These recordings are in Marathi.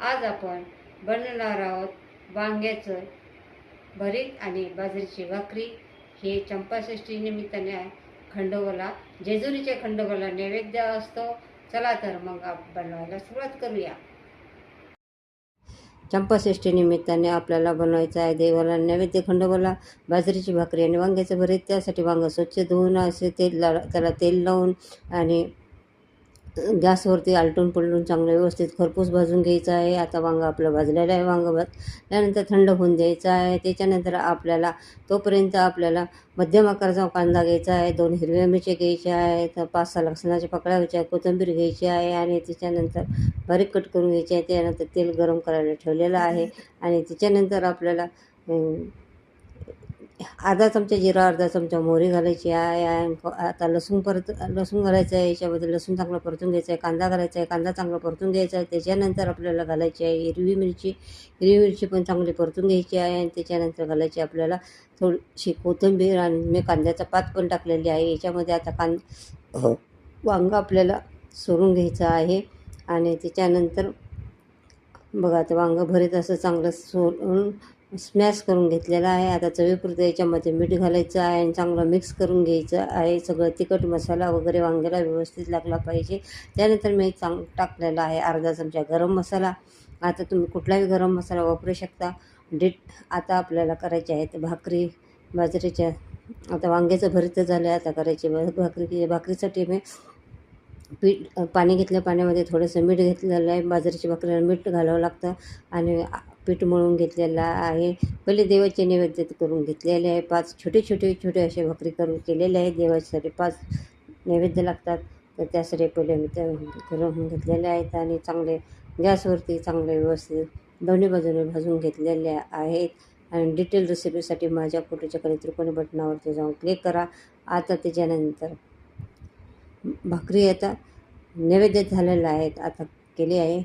आज आपण बनवणार आहोत वांग्याचं भरीत आणि बाजरीची भाकरी. हे चंपाषष्ठी निमित्ताने खंडोबाला जेजुरीच्या खंडोबाला नैवेद्य असतो. चला तर मग बनवायला सुरुवात करूया. चंपाषष्ठी निमित्ताने आपल्याला बनवायचं आहे देवाला नैवेद्य खंडोबाला बाजरीची भाकरी आणि वांग्याचं भरीत. त्यासाठी वांगं स्वच्छ धुवून असे तेल ला त्याला तेल लावून आणि गॅसवरती आलटून पलटून चांगलं व्यवस्थित खरपूस भाजून घ्यायचं आहे. आता वांगं आपलं भाजलेलं आहे वांगं भाज त्यानंतर थंड होऊन द्यायचं आहे. त्याच्यानंतर आपल्याला तोपर्यंत आपल्याला मध्यम आकाराचा कांदा घ्यायचा आहे. दोन हिरव्या मिरच्या घ्यायच्या आहेत. पाच सहा लसणाच्या पकड्या घ्यायच्या कोथिंबीर घ्यायची आहे आणि त्याच्यानंतर बारीक कट करून घ्यायची आहे. त्यानंतर तेल गरम करायला ठेवलेलं आहे आणि त्याच्यानंतर आपल्याला अर्धा चमचा जिरा अर्धा चमचा मोहरी घालायची आहे आणि आता लसूण परत लसूण घालायचं आहे याच्यामध्ये लसूण चांगलं परतून घ्यायचा आहे कांदा घालायचा आहे कांदा चांगला परतून घ्यायचा आहे त्याच्यानंतर आपल्याला घालायची आहे हिरवी मिरची. हिरवी मिरची पण चांगली परतून घ्यायची आहे आणि त्याच्यानंतर घालायची आपल्याला थोडीशी कोथिंबीर आणि मी कांद्याचा पात पण टाकलेली आहे. याच्यामध्ये आता कांद वांगं आपल्याला सोडून घ्यायचं आहे आणि त्याच्यानंतर बघा ते वांगं भरीत असं चांगलं सोलून स्मॅश करून घेतलेला आहे. आता चवीपुरतं याच्यामध्ये मीठ घालायचं आहे आणि चांगलं मिक्स करून घ्यायचं आहे. सगळं तिखट मसाला वगैरे वांग्याला व्यवस्थित लागला पाहिजे. त्यानंतर मी चांग टाकलेला आहे अर्धा चमचा गरम मसाला. आता तुम्ही कुठलाही गरम मसाला वापरू शकता. डीट आता आपल्याला करायचे आहेत भाकरी बाजरीच्या आता वांग्याचं भरीत झालं आहे आता करायची भाकरी भाकरीसाठी मी पीठ पाणी घेतलं पाण्यामध्ये थोडंसं मीठ घेतलेलं आहे. बाजरीची भाकरीला मीठ घालावं लागतं आणि पीठ मळून घेतलेलं आहे. पहिले देवाचे नैवेद्य करून घेतलेले आहे. पाच छोटे छोटे छोटे असे भाकरी करून केलेले आहे. देवाच्यासाठी पाच नैवेद्य लागतात. तर त्यासाठी पहिले मी त्या करून घेतलेले आहेत आणि चांगले गॅसवरती चांगले व्यवस्थित दोन्ही बाजूने भाजून घेतलेले आहेत. आणि डिटेल रेसिपीसाठी माझ्या फोटोच्या खाली त्रिकोणी बटनावरती जाऊन क्लिक करा. आता त्याच्यानंतर भाकरी आता नैवेद्य झालेलं आहेत आता केली आहे.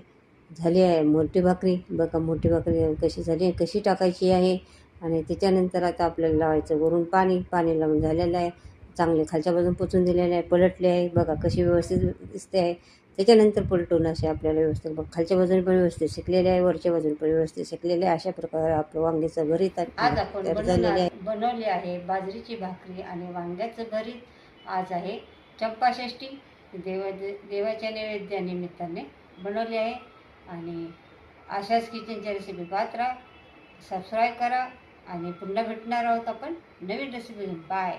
झाली आहे मोठी भाकरी. बघा मोठी भाकरी कशी झाली आहे कशी टाकायची आहे. आणि त्याच्यानंतर आता आपल्याला लावायचं वरून पाणी. पाणी लावून झालेलं आहे. चांगले खालच्या बाजून पुसून दिलेले आहे. पलटले आहे. बघा कशी व्यवस्थित दिसते आहे. त्याच्यानंतर पलटून असे आपल्याला व्यवस्थित बघ खालच्या बाजूने पण व्यवस्थित शिकलेले आहे. वरच्या बाजूने पण व्यवस्थित शिकलेले आहे. अशा प्रकारे आपलं वांग्याचं भरीत आज आपण बनवली आहे बाजरीची भाकरी आणि वांग्याचं भरीत. आज आहे चंपाषष्ठी. देवा देवाच्या नैवेद्यानिमित्ताने बनवली आहे. आणि अशाच किचनच्या रेसिपी पाहत राहा सबस्क्राईब करा आणि पुन्हा भेटणार आहोत आपण नवीन रेसिपी बाय